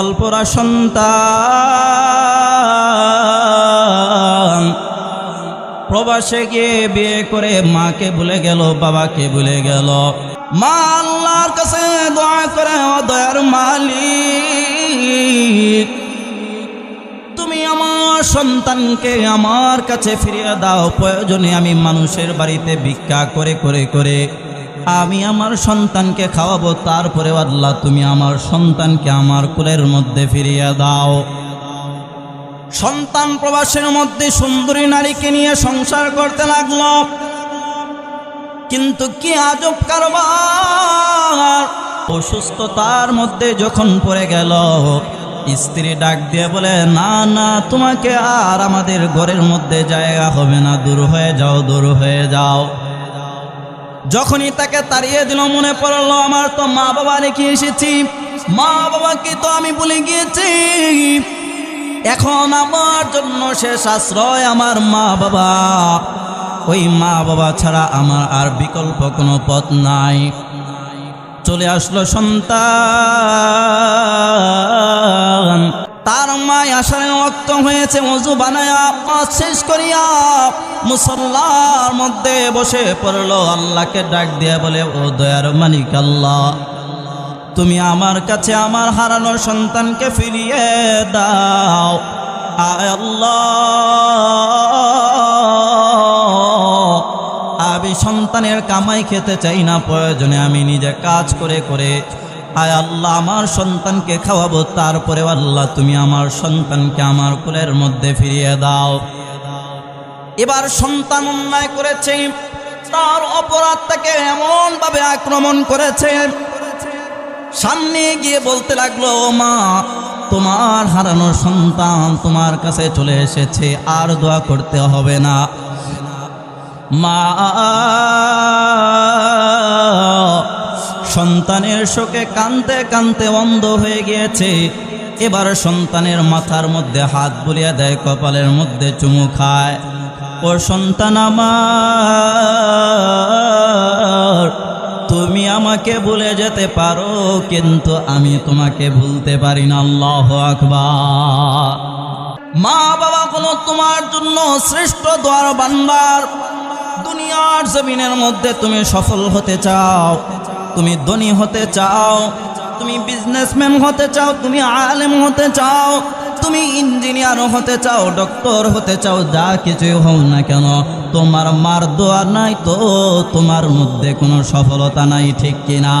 অল্পরা সন্তান। প্রবাসে গিয়ে বিয়ে করে মাকে ভুলে গেল, বাবাকে ভুলে গেল। মা আল্লাহর কাছে দয়া করে, ও দয়ার মালিক, তুমি আমার সন্তানকে আমার কাছে ফিরিয়ে দাও। প্রয়োজনে আমি মানুষের বাড়িতে ভিক্ষা করে করে করে। আমি আমার সন্তানকে খাওয়াবো তারপরে আল্লাহ তুমি আমার সন্তানকে আমার কুলের মধ্যে ফিরিয়ে দাও। সন্তান প্রবাসের মধ্যে সুন্দরী নারীকে নিয়ে সংসার করতে লাগল। কিন্তু কি আজব কারবার! অসুস্থতার মধ্যে যখন পড়ে গেল, স্ত্রী ডাক দিয়ে বলে, না না, তোমাকে আর আমাদের ঘরের মধ্যে জায়গা হবে না, দূর হয়ে যাও, দূর হয়ে যাও। যখনই তাকে তাড়িয়ে দিল, মনে পড়ল, আমার তো মা বাবা রেখে এসেছি। মা বাবাকে তো আমি বলে গিয়েছি। এখন আমার জন্য শেষ আশ্রয় আমার মা বাবা। ওই মা বাবা ছাড়া আমার আর বিকল্প কোনো পথ নাই। চলে আসলো সন্তান। তার মায় আসার রক্ত হয়েছে অজু বানায়া পাঁচ শেষ করিয়া মুসল্লার মধ্যে বসে পড়ল, আল্লাহকে ডাক দিয়ে বলে, ও দয়ার মালিক আল্লাহ, তুমি আমার কাছে আমার হারানোর সন্তানকে ফিরিয়ে দাও। আল্লাহ, আমি সন্তানের কামাই খেতে চাই না, প্রয়োজনে আমি নিজে কাজ করে করে আয় আল্লাহ, আমার সন্তানকে খাওয়াবো তারপরে আল্লাহ তুমি আমার সন্তানকে আমার কুলের মধ্যে ফিরিয়ে দাও। এবার সন্তান অন্যায় করেছে, তার অপরাধ তাকে এমনভাবে আক্রমণ করেছে। সামনে গিয়ে বলতে লাগল, ও মা, তোমার হারানো সন্তান তোমার কাছে চলে এসেছে, আর দোয়া করতে হবে না। মা সন্তানের শোকে কানতে কানতে অন্ধ হয়ে গিয়েছে। এবার সন্তানের মাথার মধ্যে হাত বুলিয়ে দেয়, কপালের মধ্যে চুমু খায়। ও সন্তান আমার, তুমি আমাকে ভুলে যেতে পারো, কিন্তু আমি তোমাকে ভুলতে পারি না, আল্লাহ আকবার। মা বাবা কোনো তোমার জন্য শ্রেষ্ঠ দ্বার বান্দার দুনিয়ার জমিনের মধ্যে তুমি সফল হতে চাও। তুমি ধনী হতে চাও, তুমি বিজনেসম্যান হতে চাও, তুমি আলেম হতে চাও, তুমি ইঞ্জিনিয়ার হতে চাও ডক্টর হতে চাও, যা কিছুই হও না কেন, তোমার মার দোয়া নাই তো তোমার মধ্যে কোনো সফলতা নাই, ঠিক কিনা?